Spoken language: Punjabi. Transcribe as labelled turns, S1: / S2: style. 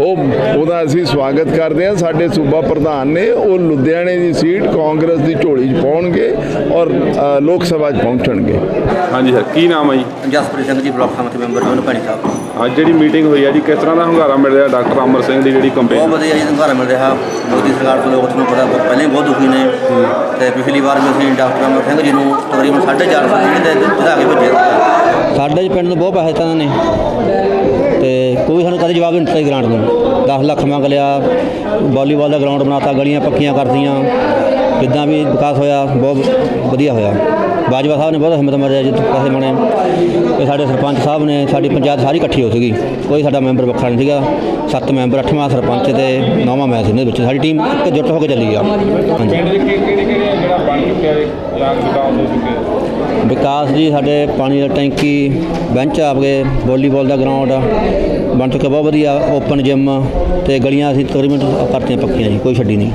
S1: ਉਹ ਉਹਦਾ ਅਸੀਂ ਸਵਾਗਤ ਕਰਦੇ ਹਾਂ। ਸਾਡੇ ਸੂਬਾ ਪ੍ਰਧਾਨ ਨੇ ਉਹ ਲੁਧਿਆਣੇ ਦੀ ਸੀਟ ਕਾਂਗਰਸ ਦੀ ਝੋਲੀ 'ਚ ਪਾਉਣਗੇ ਔਰ ਲੋਕ ਸਭਾ 'ਚ ਪਹੁੰਚਣਗੇ।
S2: ਹਾਂਜੀ ਸਰ ਕੀ ਨਾਮ ਹੈ ਜੀ?
S3: ਜਸਪ੍ਰੀਤ ਸਿੰਘ ਜੀ ਬਲਾਕ ਸਮਿਤੀ ਮੈਂਬਰ ਦੋਨੋਂ ਭੈਣੀ ਸਾਹਿਬ।
S2: ਅੱਜ ਜਿਹੜੀ ਮੀਟਿੰਗ ਹੋਈ ਆ ਜੀ ਕਿਸ ਤਰ੍ਹਾਂ ਦਾ ਹੰਗਾਰਾ ਮਿਲ ਰਿਹਾ? ਡਾਕਟਰ ਅਮਰ ਸਿੰਘ ਦੀ ਜਿਹੜੀ
S3: ਬਹੁਤ
S2: ਕੰਪੇਨ
S3: ਵਧੀਆ ਜੀ ਘਰ ਮਿਲ ਰਿਹਾ। ਮੋਦੀ ਸਰਕਾਰ ਤੋਂ ਲੋਕ ਤੁਹਾਨੂੰ ਪਤਾ ਪਹਿਲਾਂ ਹੀ ਬਹੁਤ ਦੁਖੀ ਨੇ। ਤੇ ਪਿਛਲੀ ਵਾਰ ਵੀ ਅਸੀਂ ਡਾਕਟਰ ਅਮਰ ਸਿੰਘ ਜੀ ਨੂੰ ਤਕਰੀਬਨ 450 ਸੀਟ ਦੇ ਵਧਾ ਕੇ
S4: ਸਾਡੇ ਪਿੰਡ ਨੂੰ ਬਹੁਤ ਪੈਸੇ ਤਾਂ ਨੇ। ਤੇ ਕੋਈ ਸਾਨੂੰ ਕਦੇ ਜਵਾਬ ਨਹੀਂ ਦਿੱਤਾ ਜੀ ਗ੍ਰਾਂਟ ਨੂੰ। 10 ਲੱਖ ਮੰਗ ਲਿਆ ਵਾਲੀਬਾਲ ਦਾ ਗਰਾਊਂਡ ਬਣਾਤਾ, ਗਲੀਆਂ ਪੱਕੀਆਂ ਕਰਤੀਆਂ। ਜਿੱਦਾਂ ਵੀ ਵਿਕਾਸ ਹੋਇਆ, ਬਹੁਤ ਵਧੀਆ ਹੋਇਆ। ਬਾਜਵਾ ਸਾਹਿਬ ਨੇ ਬਹੁਤ ਹਿੰਮਤ ਮਾਰਿਆ ਜਿੱਥੇ ਪੈਸੇ ਬਣੇ ਤੇ ਸਾਡੇ ਸਰਪੰਚ ਸਾਹਿਬ ਨੇ, ਸਾਡੀ ਪੰਚਾਇਤ ਸਾਰੀ ਇਕੱਠੀ ਹੋ ਸੀਗੀ। ਕੋਈ ਸਾਡਾ ਮੈਂਬਰ ਵੱਖਰਾ ਨਹੀਂ ਸੀਗਾ। ਸੱਤ ਮੈਂਬਰ, ਅੱਠਵਾਂ ਸਰਪੰਚ ਤੇ ਨੌਵਾਂ ਮੈਂ ਸੀ, ਇਹਦੇ ਵਿੱਚ ਸਾਡੀ ਟੀਮ ਇੱਕ ਜੁੱਟ ਹੋ ਕੇ ਚੱਲੀ ਆ। ਹਾਂਜੀ।
S2: ਜਿਹੜਾ ਬਣ ਚੁੱਕਿਆ ਹੈ ਜਾਂ ਵਿਕਾਸ ਹੋ ਚੁੱਕਿਆ
S4: ਵਿਕਾਸ ਜੀ, ਸਾਡੇ ਪਾਣੀ ਦਾ ਟੈਂਕੀ, ਬੈਂਚ ਆ ਗਏ, ਵਾਲੀਬਾਲ ਦਾ ਗਰਾਊਂਡ ਬਣ ਚੁੱਕਿਆ, ਬਹੁਤ ਵਧੀਆ ਓਪਨ ਜਿਮ ਤੇ ਗਲੀਆਂ ਅਸੀਂ ਤਕਰੀਬਨ ਕਰਤੀਆਂ ਪੱਕੀਆਂ ਜੀ, ਕੋਈ ਛੱਡੀ ਨਹੀਂ।